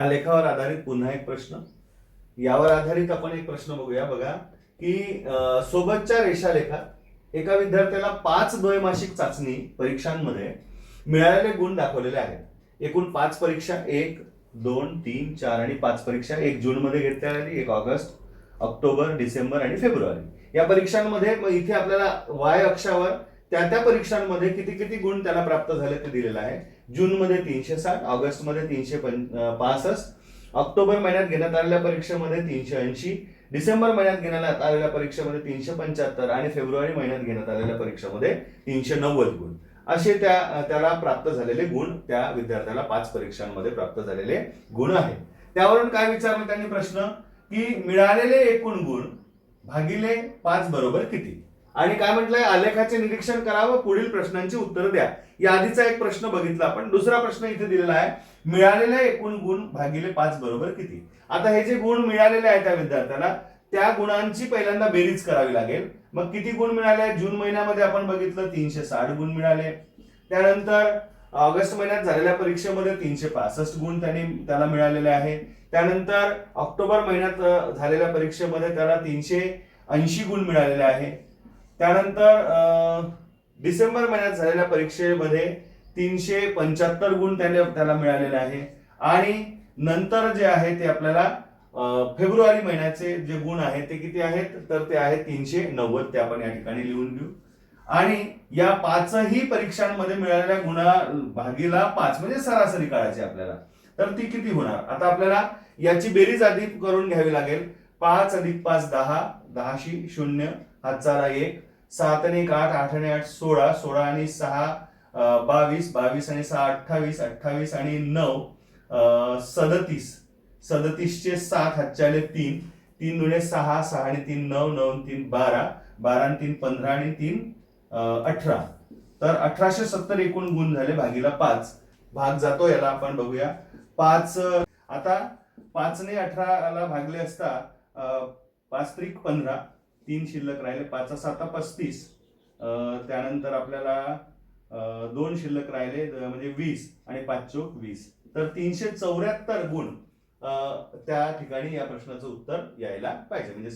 या लेखावर आधारित पुन्हा एक प्रश्न. यावर आधारित आपण एक प्रश्न बघूया. बघा की सोबतच्या रेषालेखात एका विद्यार्थ्याला पाच द्वैमासिक चाचणी परीक्षांमध्ये मिळालेले गुण दाखवलेले आहेत. एकूण पाच परीक्षा एक दोन तीन चार आणि पाच परीक्षा एक जून मध्ये घेतल्या आली एक ऑगस्ट ऑक्टोबर डिसेंबर आणि फेब्रुवारी. या परीक्षांमध्ये इथे आपल्याला वाय अक्षावर त्या त्या परीक्षांमध्ये किती किती गुण त्याला प्राप्त झाले ते दिलेलं आहे. जून मध्ये तीनशे साठ ऑगस्टमध्ये तीनशे पं- पासष्ट ऑक्टोबर महिन्यात घेण्यात आलेल्या परीक्षेमध्ये तीनशे ऐंशी डिसेंबर महिन्यात घेण्यात आलेल्या परीक्षेमध्ये तीनशे पंच्याहत्तर आणि फेब्रुवारी महिन्यात घेण्यात आलेल्या परीक्षेमध्ये तीनशे नव्वद गुण. असे त्या त्याला प्राप्त झालेले गुण त्या विद्यार्थ्याला पाच परीक्षांमध्ये प्राप्त झालेले गुण आहेत. त्यावरून काय विचारलं त्यांनी प्रश्न? की मिळालेले एकूण गुण भागिले पाच बरोबर किती? आणि काय म्हटलंय? आलेखाचे निरीक्षण करावं पुढील प्रश्नांची उत्तर द्या. या आधीचा एक प्रश्न बघितला आपण. दुसरा प्रश्न इथे दिलेला आहे. मिळालेले एकूण गुण भागिले पाच बरोबर किती? आता हे जे गुण मिळालेले आहेत त्या विद्यार्थ्याला त्या गुणांची पहिल्यांदा बेरीज करावी लागेल. मग किती गुण मिळाले जून महिन्यामध्ये आपण बघितलं तीनशे साठ गुण मिळाले. त्यानंतर ऑगस्ट महिन्यात झालेल्या परीक्षेमध्ये तीनशे पासष्ट गुण त्यांनी त्याला मिळालेले आहे. त्यानंतर ऑक्टोबर महिन्यात झालेल्या परीक्षेमध्ये त्याला तीनशे ऐंशी गुण मिळालेले आहे. त्यानंतर डिसेंबर महिन्यात झालेल्या परीक्षेमध्ये तीनशे पंच्याहत्तर गुण त्याने त्याला मिळालेले आहे. आणि नंतर जे आहे ते आपल्याला फेब्रुवारी महिन्याचे जे गुण आहेत ते किती आहेत? तर ते आहेत तीनशे नव्वद. ते आपण या ठिकाणी लिहून घेऊ. आणि या पाचही परीक्षांमध्ये मिळालेल्या गुणा भागीला पाच म्हणजे सरासरी काढायची आपल्याला. तर ती किती होणार? आता आपल्याला याची बेरीज आधी करून घ्यावी लागेल. पाच अधिक पाच दहा. दहाशी शून्य. हातचाला एक. सात आणि एक आठ आठ आणि आठ सोळा सोळा आणि सहा बावीस बावीस आणि सहा अठ्ठावीस अठ्ठावीस आणि नऊ अं, सदतीस. सदतीसचे सात हातच्याले तीन. तीन दुणे सहा सहा आणि तीन नऊ नऊ तीन बारा. बारा आणि तीन पंधरा आणि तीन अठरा. तर अठराशे सत्तर एकूण गुण झाले भागीला पाच. भाग जातो याला आपण बघूया. पाच आता पाचने अठराला भागले असता पाच त्रिक पंधरा. तीन शिल्लक राहिले पाच साता पस्तीस. त्यानंतर आपल्याला दोन शिल्लक राहिले म्हणजे वीस आणि पाच चोक वीस. तर तीनशे चौऱ्याहत्तर गुण त्या ठिकाणी या प्रश्नाचं उत्तर यायला पाहिजे. म्हणजे